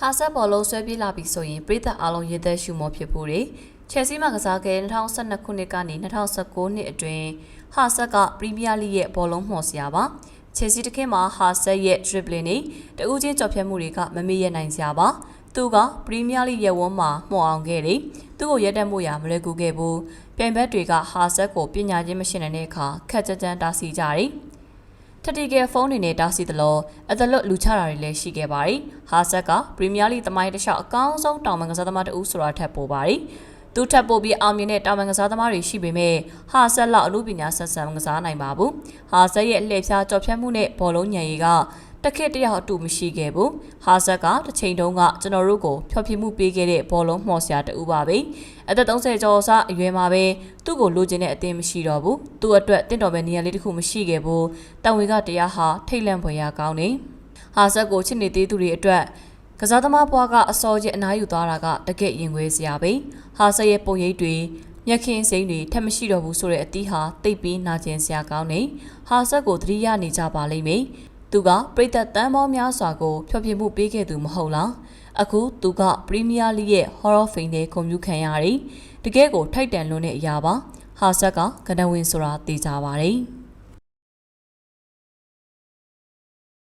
ဟာဆက်ဘောလုံးဆွဲပြေးလာပြီဆိုရင်ပြည်သက်အလုံးရေသက်ရှုမောဖြစ်ဖို့တွေချက်စီမှာကစားခဲ့2012ခုနှစ်ကနေ2019နှစ်အတွင်းဟာဆက်ကပရီးမီးယားလိရဲ့ဘောလုံးမှော်စရာပါချက်စီတခင်မှာဟာဆက်ရဲ့ dribbling နဲ့တဦးချင်းကြော်ဖြတ်မှုတွေကမမေ့ရနိုင်စရာပါသူကပရီးမီးယားလိရဲ့ဝန်းမှာမှော်အောင်ခဲ့တယ်သူ့ကိုရက်တက်မှုရမလွယ်ကူခဲ့ဘူးပြိုင်ဘက်တွေကဟာဆက်ကိုပညာချင်းမရှိနိုင်တဲ့အခါခက်ကြမ်းကြမ်းတားဆီးကြတယ် ထက်တီကယ်ဖုန်းတွေနဲ့တားဆီးသလိုအသလွတ်လူချတာတွေလည်းရှိခဲ့ပါတယ်။ဟာဆက်ကပရီးမီးယားလိသမိုင်းတစ်လျှောက်အကောင်းဆုံးတောင်ပန်ကစားသမားတဦးဆိုတာထက်ပိုပါတယ်။သူထပ်ပို့ပြီးအောင်မြင်တဲ့တောင်ပန်ကစားသမားတွေရှိပေမဲ့ဟာဆက်လောက်အမှုပညာဆက်ဆံကစားနိုင်ပါဘူး။ဟာဆက်ရဲ့လှည့်ဖျားကြော်ဖြတ်မှုနဲ့ဘောလုံးညံရီက တခက်တရအတူမရှိခဲ့ဘူး။ဟာဆက်ကတစ်ချိန်တုန်းကကျွန်တော်တို့ကိုဖျော်ဖြေမှုပေးခဲ့တဲ့ဘောလုံးမှော်စရာတူပါပဲ။အသက်30ကျော်စအရွယ်မှာပဲသူ့ကိုလိုချင်တဲ့အသင်းမရှိတော့ဘူး။သူ့အတွက်တင့်တော်မဲ့နေရာလေးတစ်ခုမရှိခဲ့ဘူး။တန်ဝေကတရားဟာထိတ်လန့်ဖွယ်ရာကောင်းနေ။ဟာဆက်ကိုချစ်နေသေးသူတွေအတွက်ကစားသမားဘွားကအစောကြီးအနားယူသွားတာကတကယ့်ရင်ခွဲစရာပဲ။ဟာဆက်ရဲ့ပုံရိပ်တွေမြက်ခင်းစိမ့်တွေထက်မရှိတော့ဘူးဆိုတဲ့အသီးဟာတိတ်ပြီးနာကျင်စရာကောင်းနေ။ဟာဆက်ကိုသတိရနေကြပါလိမ့်မယ်။ သူကပြည်သက်တန်းပေါင်းများစွာကိုဖျော်ဖြေမှုပေးခဲ့သူမဟုတ်လား။အခုသူကပရီးမီးယားလိရဲ့ Horror Fame နဲ့ဂုဏ်ပြုခံရတယ်။တကယ့်ကိုထိုက်တန်လွန်းတဲ့အရာပါ။ဟာဆက်ကကနဝင်ဆိုတာသိကြပါတယ်။